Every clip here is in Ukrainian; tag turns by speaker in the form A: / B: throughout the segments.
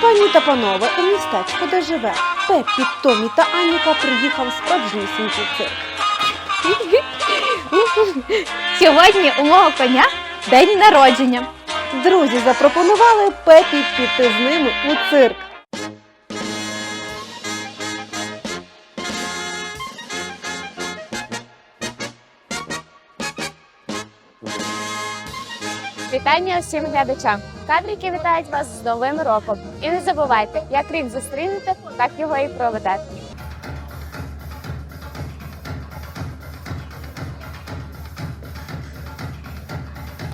A: Пані та панове, у містечко, де живе Пеппі, Томі та Аніка, приїхав справжнісінький цирк.
B: Сьогодні у мого коня день народження.
A: Друзі запропонували Пепі піти з ними у цирк.
B: Вітання всім глядачам. Кадрики вітають вас з Новим роком. І не забувайте, як рік зустрінете, так його і проведете.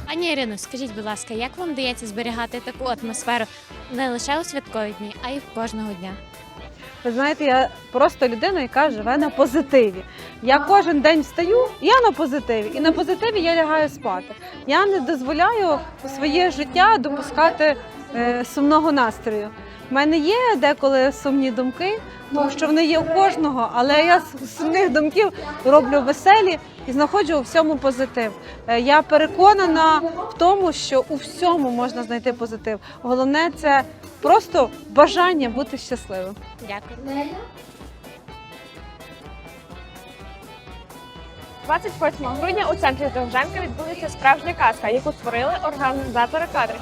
B: Пані Ірино, скажіть, будь ласка, як вам вдається зберігати таку атмосферу не лише у святкові дні, а й в кожного дня?
A: Ви знаєте, я просто людина, яка живе на позитиві. Я кожен день встаю, я на позитиві, і на позитиві я лягаю спати. Я не дозволяю своє життя допускати е, сумного настрою. У мене є деколи сумні думки, тому що вони є у кожного, але я з сумних думків роблю веселі і знаходжу у всьому позитив. Е, Я переконана в тому, що у всьому можна знайти позитив. Головне це просто бажання бути щасливим.
B: Дякую.
C: 28 грудня у центрі Довженка відбудеться справжня казка, яку створили організатори кадрів.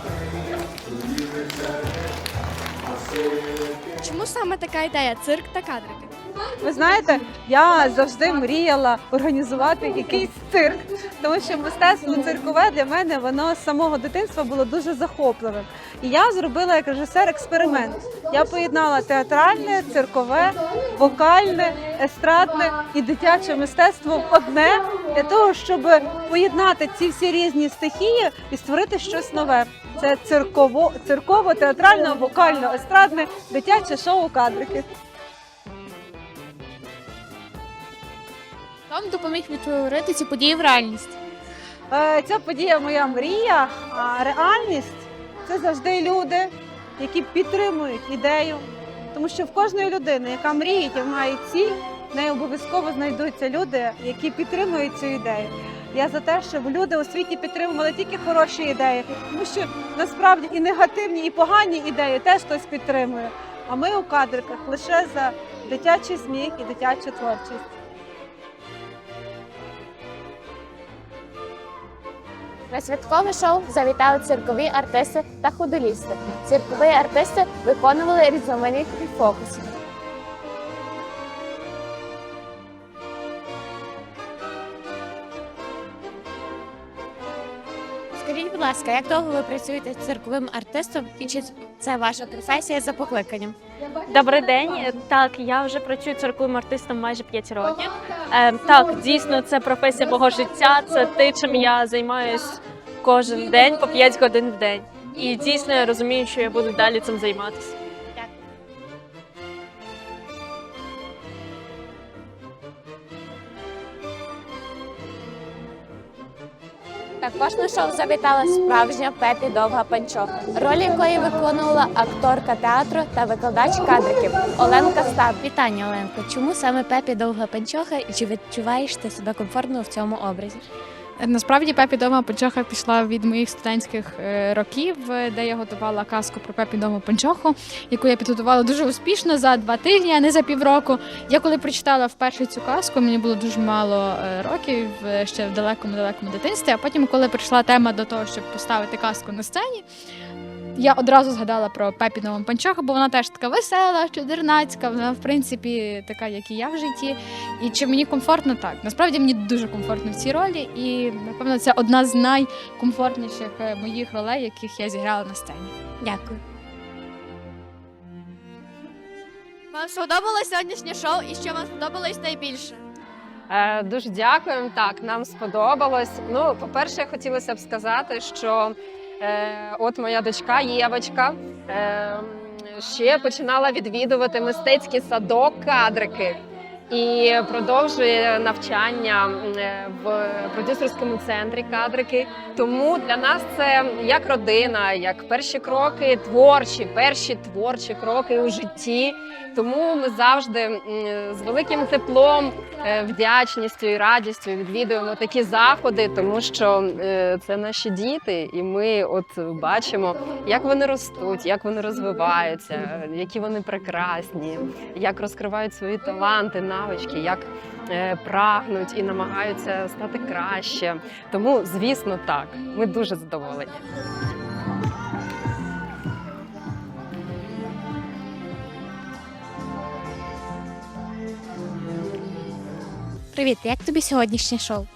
B: Чому саме така ідея цирк та кадрики?
A: Ви знаєте, я завжди мріяла організувати якийсь цирк, тому що мистецтво циркове для мене воно з самого дитинства було дуже захопливим. І я зробила як режисер експеримент. Я поєднала театральне, циркове, вокальне, естрадне і дитяче мистецтво в одне для того, щоб поєднати ці всі різні стихії і створити щось нове. Це цирково, цирково, театрально, вокально, естрадне, дитяче шоу кадрики.
B: Вам допоміг відтворити ці події в реальність.
A: Е, Ця подія моя мрія, а реальність це завжди люди, які підтримують ідею. Тому що в кожної людини, яка мріє і має ціль, в неї обов'язково знайдуться люди, які підтримують цю ідею. Я за те, щоб люди у світі підтримували тільки хороші ідеї, тому що насправді і негативні, і погані ідеї теж хтось підтримує. А ми у кадриках лише за дитячий сміх і дитячу творчість.
B: На святкове шоу завітали циркові артисти та худолісти. Циркові артисти виконували різноманітні фокуси. Ласка, як довго ви працюєте цирковим артистом і чи це ваша професія за покликанням?
C: Добрий день. Так, я вже працюю цирковим артистом майже 5 років. Е, так, дійсно, це професія мого життя. Це те, чим я займаюсь кожен день по 5 годин в день. І дійсно я розумію, що я буду далі цим займатися.
B: Також на шоу завітала справжня Пепі Довга Панчоха, роль якої виконувала акторка театру та викладач кадриків Оленка Стан. Вітання, Оленко. Чому саме Пепі Довга Панчоха і чи відчуваєш ти себе комфортно в цьому образі?
D: Насправді Пепі дома Панчоха пішла від моїх студентських е, років, де я готувала казку про Пепі дома Панчоху, яку я підготувала дуже успішно за два тижні, а не за півроку. Я коли прочитала вперше цю казку, мені було дуже мало е, років е, ще в далекому далекому дитинстві. А потім, коли прийшла тема до того, щоб поставити казку на сцені. Я одразу згадала про Пепі Нову Панчоху, бо вона теж така весела, чудернацька, вона в принципі така, як і я в житті. І чи мені комфортно так? Насправді мені дуже комфортно в цій ролі, і напевно це одна з найкомфортніших е, моїх ролей, яких я зіграла на сцені.
B: Дякую.
E: Вам сподобалось сьогоднішнє шоу і що вам сподобалось найбільше?
F: Е, Дуже дякуємо. Так, нам сподобалось. Ну, по-перше, хотілося б сказати, що от моя дочка Євочка е, ще починала відвідувати мистецький садок кадрики. І продовжує навчання е, в продюсерському центрі кадрики. Тому для нас це як родина, як перші кроки творчі, перші творчі кроки у житті. Тому ми завжди з великим теплом, е, вдячністю і радістю відвідуємо такі заходи, тому що е, це наші діти, і ми от бачимо, як вони ростуть, як вони розвиваються, які вони прекрасні, як розкривають свої таланти, навички, як е, прагнуть і намагаються стати краще. Тому, звісно, так, ми дуже задоволені.
B: Привіт, як тобі сьогоднішнє шоу?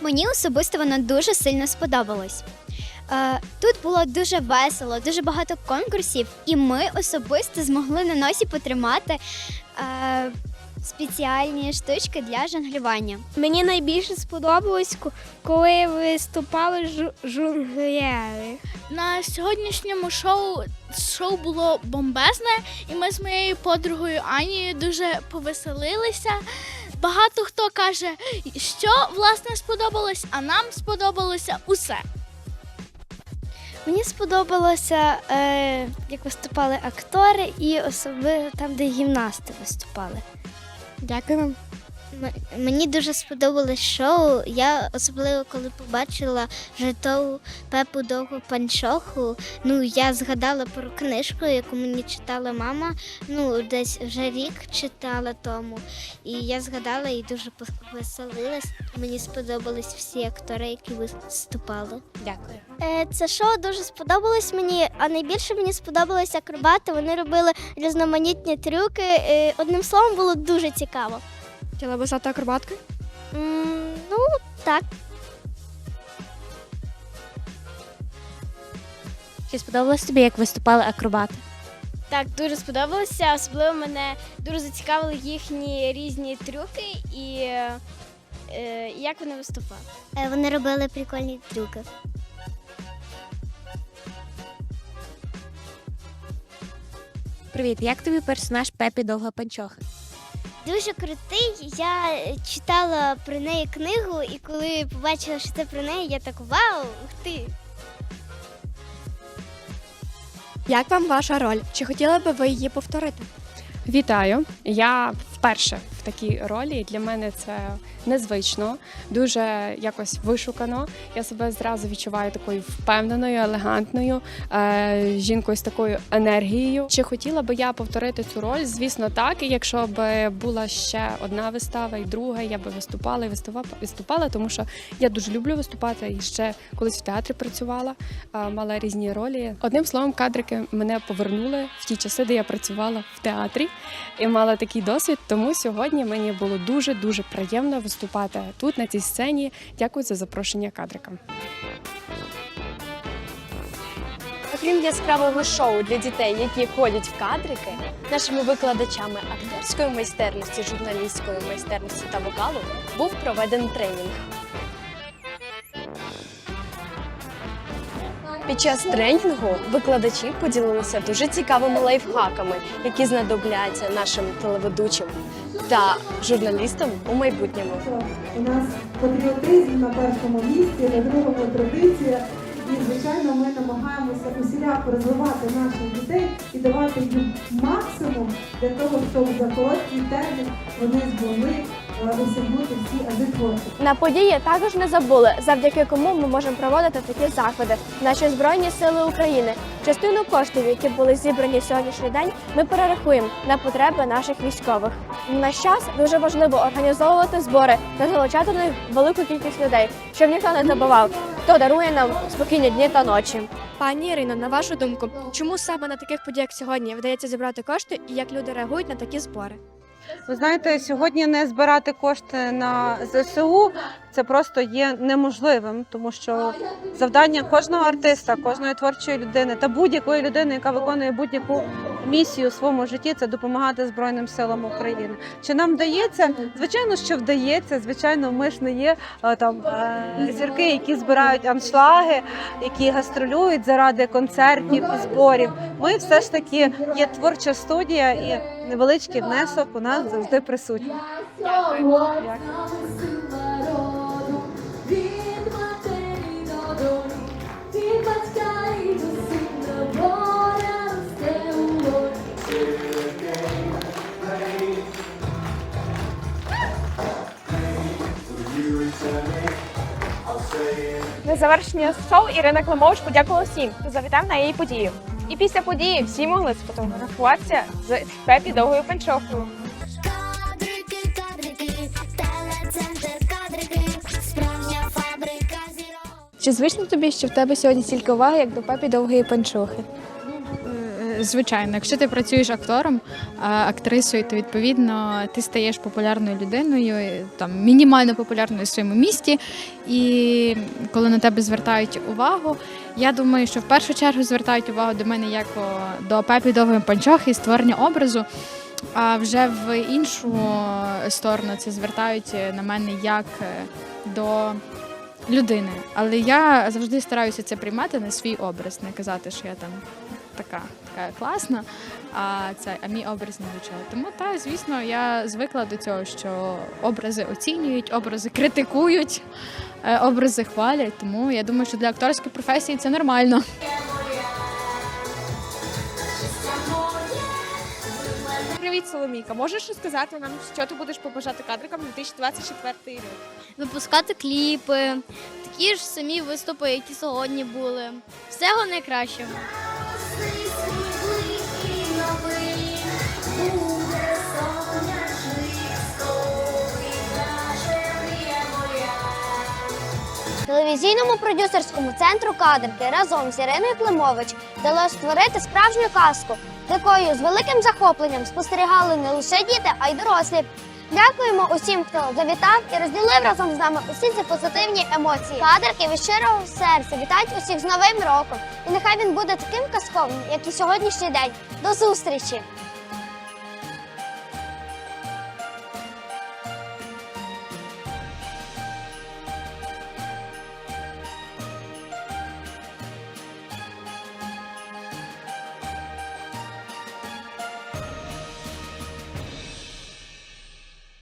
G: Мені особисто воно дуже сильно сподобалось. Е, Тут було дуже весело, дуже багато конкурсів, і ми особисто змогли на носі потримати е, спеціальні штучки для жонглювання.
E: Мені найбільше сподобалось, коли виступали жонглери.
H: На сьогоднішньому шоу шоу було бомбезне, і ми з моєю подругою Анією дуже повеселилися. Багато хто каже, що власне сподобалось, а нам сподобалося усе.
G: Мені сподобалося, е, як виступали актори, і особливо там, де гімнасти виступали.
E: Дякую вам.
G: Мені дуже сподобалось шоу. Я особливо коли побачила житову Пепу Довгу Панчоху. Ну я згадала про книжку, яку мені читала мама. Ну, десь вже рік читала тому. І я згадала і дуже повеселилась. Мені сподобались всі актори, які виступали.
B: Дякую.
G: Е, Це шоу дуже сподобалось мені, а найбільше мені сподобалися акробати. Вони робили різноманітні трюки. Одним словом, було дуже цікаво.
E: Хотіла би стати акробаткою?
G: М, Ну, так.
B: Чи сподобалось тобі, як виступали акробати?
E: Так, дуже сподобалося. Особливо мене дуже зацікавили їхні різні трюки і е, як вони виступали.
G: Е, Вони робили прикольні трюки.
B: Привіт, як тобі персонаж Пепі Довга Панчоха?
G: Дуже крутий. Я читала про неї книгу, і коли побачила, що це про неї, я так вау, ух ти!
E: Як вам ваша роль? Чи хотіли би ви її повторити?
I: Вітаю! Я вперше такій ролі. Для мене це незвично, дуже якось вишукано. Я себе зразу відчуваю такою впевненою, елегантною е, жінкою з такою енергією. Чи хотіла би я повторити цю роль? Звісно, так. І якщо б була ще одна вистава і друга, я би виступала і виступала, виступала, тому що я дуже люблю виступати. І ще колись в театрі працювала, е, мала різні ролі. Одним словом, кадрики мене повернули в ті часи, де я працювала в театрі і мала такий досвід. Тому сьогодні мені було дуже дуже приємно виступати тут, на цій сцені. Дякую за запрошення кадрикам.
C: Окрім яскравого шоу для дітей, які ходять в кадрики, нашими викладачами акторської майстерності, журналістської майстерності та вокалу був проведений тренінг. Під час тренінгу викладачі поділилися дуже цікавими лайфхаками, які знадобляться нашим телеведучим та журналістам у майбутньому.
J: У нас патріотизм на першому місці, на другому традиція. І, звичайно, ми намагаємося усіляко розвивати наших дітей і давати їм максимум для того, щоб за короткий термін вони змогли всі ази творчості.
E: На події також не забули, завдяки кому ми можемо проводити такі заходи. Наші збройні сили України. Частину коштів, які були зібрані сьогоднішній день, ми перерахуємо на потреби наших військових. В наш час дуже важливо організовувати збори та залучати до них велику кількість людей, щоб ніхто не забував, хто дарує нам спокійні дні та ночі. Пані Ірино, на вашу думку, чому саме на таких подіях сьогодні вдається зібрати кошти і як люди реагують на такі збори?
A: Ви знаєте, сьогодні не збирати кошти на ЗСУ це просто є неможливим, тому що завдання кожного артиста, кожної творчої людини та будь-якої людини, яка виконує будь-яку місію у своєму житті це допомагати Збройним силам України. Чи нам вдається? Звичайно, що вдається. Звичайно, ми ж не є е, там е, зірки, які збирають аншлаги, які гастролюють заради концертів і зборів. Ми все ж таки є творча студія і невеличкий внесок у нас завжди присутній.
K: На завершення шоу Ірина Климович подякувала всім, хто завітав на її подію. І після події всі могли сфотографуватися з Пепі довгою панчохою.
L: Кадрики, кадрики, телецентр кадрики, справжня фабрика зірок.
M: Чи звично тобі, що в тебе сьогодні стільки уваги, як до пепі довгої панчохи?
D: Звичайно, якщо ти працюєш актором, актрисою, то відповідно ти стаєш популярною людиною, там мінімально популярною в своєму місті. І коли на тебе звертають увагу, я думаю, що в першу чергу звертають увагу до мене як до пепі довгої панчохи і створення образу. А вже в іншу сторону це звертають на мене як е, до людини. Але я завжди стараюся це приймати на свій образ, не казати, що я там така, така класна, а це а мій образ не звучає. Тому та, звісно, я звикла до цього, що образи оцінюють, образи критикують, е, образи хвалять. Тому я думаю, що для акторської професії це нормально.
K: Привіт, Соломійка. Можеш розказати нам, що ти будеш побажати кадрикам 2024 рік?
N: Випускати кліпи, такі ж самі виступи, які сьогодні були. Всього найкращого.
L: Телевізійному продюсерському центру кадрики разом з Іриною Климович вдалося створити справжню казку, якою з великим захопленням спостерігали не лише діти, а й дорослі. Дякуємо усім, хто завітав і розділив разом з нами усі ці позитивні емоції. Кадрики від щирого серця вітають усіх з новим роком. І нехай він буде таким казковим, як і сьогоднішній день. До зустрічі!